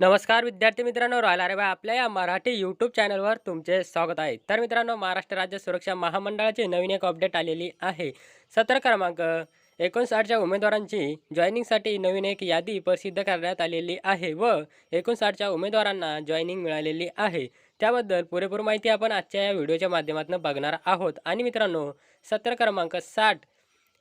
नमस्कार विद्यार्थी मित्रांनो रॉयल आरेबा आपल्या या मराठी यूट्यूब चॅनलवर तुमचे स्वागत आहे. तर मित्रांनो महाराष्ट्र राज्य सुरक्षा महामंडळाची नवीन एक अपडेट आलेली आहे. सत्र क्रमांक एकोणसाठच्या उमेदवारांची जॉईनिंगसाठी नवीन एक यादी प्रसिद्ध करण्यात आलेली आहे व एकोणसाठच्या उमेदवारांना जॉईनिंग मिळालेली आहे. त्याबद्दल पुरेपूर माहिती आपण आजच्या या व्हिडिओच्या माध्यमातून बघणार आहोत. आणि मित्रांनो सत्र क्रमांक साठ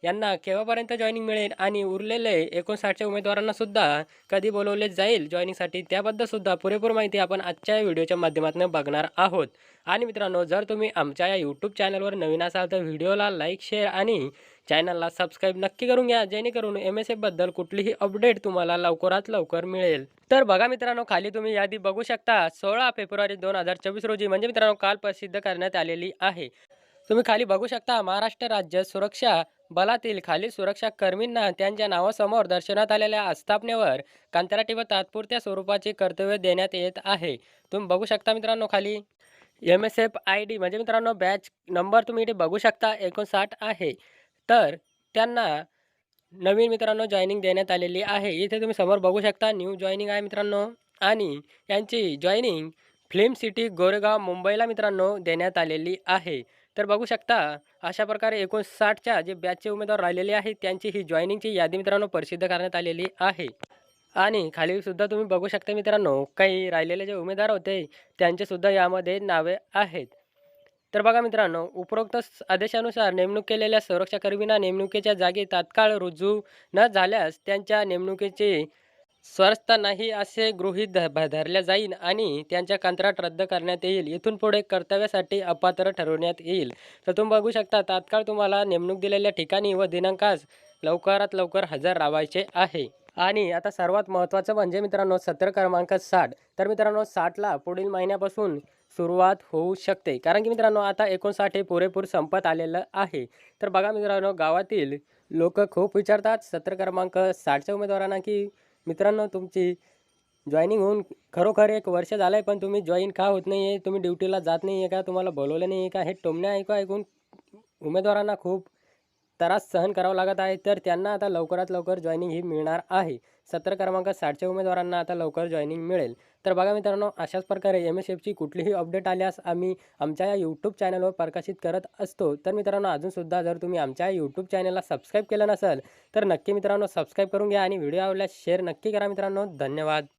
यांना केव्हापर्यंत जॉईनिंग मिळेल आणि उरलेले एकोणसाठच्या उमेदवारांना सुद्धा कधी बोलवले जाईल? जॉईनिंगसाठी त्याबद्दलसुद्धा पुरेपूर माहिती आपण आजच्या या व्हिडिओच्या माध्यमातून बघणार आहोत. आणि मित्रांनो जर तुम्ही आमच्या या यूट्यूब चॅनलवर नवीन असाल तर व्हिडिओला लाईक शेअर आणि चॅनलला सबस्क्राईब नक्की करून घ्या. जेणेकरून एम एस एफबद्दल कुठलीही अपडेट तुम्हाला लवकरात लवकर मिळेल. तर बघा मित्रांनो खाली तुम्ही यादी बघू शकता. सोळा फेब्रुवारी दोन हजार चोवीस रोजी म्हणजे मित्रांनो काल प्रसिद्ध करण्यात आलेली आहे. तुम्ही खाली बघू शकता महाराष्ट्र राज्य सुरक्षा बलातील खालील सुरक्षा कर्मींना त्यांच्या नावासमोर दर्शनात आलेल्या आस्थापनेवर कंत्राटी व तात्पुरत्या स्वरूपाचे कर्तव्य देण्यात येत आहे. तुम्ही बघू शकता मित्रांनो खाली. M S F I D म्हणजे मित्रांनो बॅच नंबर तुम्ही इथे बघू शकता एकोणसाठ आहे. तर त्यांना नवीन मित्रांनो जॉईनिंग देण्यात आलेली आहे. इथे तुम्ही समोर बघू शकता न्यू जॉईनिंग आहे मित्रांनो. आणि यांची जॉईनिंग फिल्म सिटी गोरेगाव मुंबईला मित्रांनो देण्यात आलेली आहे. तर बघू शकता अशा प्रकारे एकोणसाठच्या जे बॅचचे उमेदवार राहिलेले आहेत त्यांची ही जॉईनिंगची यादी मित्रांनो प्रसिद्ध करण्यात आलेली आहे. आणि खालीसुद्धा तुम्ही बघू शकता मित्रांनो काही राहिलेले जे उमेदवार होते त्यांचेसुद्धा यामध्ये नावे आहेत. तर बघा मित्रांनो उपरोक्त आदेशानुसार नेमणूक केलेल्या सुरक्षाकर्मींना नेमणुकीच्या जागी तात्काळ रुजू न झाल्यास त्यांच्या नेमणुकीची स्वस्थ नाही असे गृहीत ध धरल्या जाईल आणि त्यांच्या कंत्राट रद्द करण्यात येईल. इथून पुढे कर्तव्यासाठी अपात्र ठरवण्यात येईल. तर तुम्ही बघू शकता तात्काळ तुम्हाला नेमणूक दिलेल्या ठिकाणी व दिनांकास लवकरात लवकर हजर राहायचे आहे. आणि आता सर्वात महत्त्वाचं म्हणजे मित्रांनो सत्र क्रमांक साठ. तर मित्रांनो साठला पुढील महिन्यापासून सुरुवात होऊ शकते. कारण की मित्रांनो आता एकोणसाठ हे पुरेपूर संपत आलेलं आहे. तर बघा मित्रांनो गावातील लोक खूप विचारतात सत्र क्रमांक साठच्या उमेदवारांना की मित्रांनो तुमची जॉईनिंग होऊन खरोखर एक वर्ष झालं आहे पण तुम्ही जॉईन का होत नाही आहे तुम्ही ड्युटीला जात नाही आहे का? तुम्हाला बोलवलं नाही आहे का? हे टोमण्या ऐकू ऐकून उमेदवारांना खूप त्रास सहन करावा लागत आहे तर त्यांना आता लवकरात लवकर जॉईनिंग ही मिळणार आहे. सत्र क्रमांक साठच्या उमेदवारांना आता लवकर जॉईनिंग मिळेल. तर बघा मित्रांनो अशाच प्रकारे एम एस एफची कुठलीही अपडेट आल्यास आम्ही आमच्या या यूट्यूब चॅनलवर प्रकाशित करत असतो. तर मित्रांनो अजूनसुद्धा जर तुम्ही आमच्या यूट्यूब चॅनलला सबस्क्राईब केलं नसेल तर नक्की मित्रांनो सबस्क्राईब करून घ्या आणि व्हिडिओ आवडल्यास शेअर नक्की करा मित्रांनो. धन्यवाद.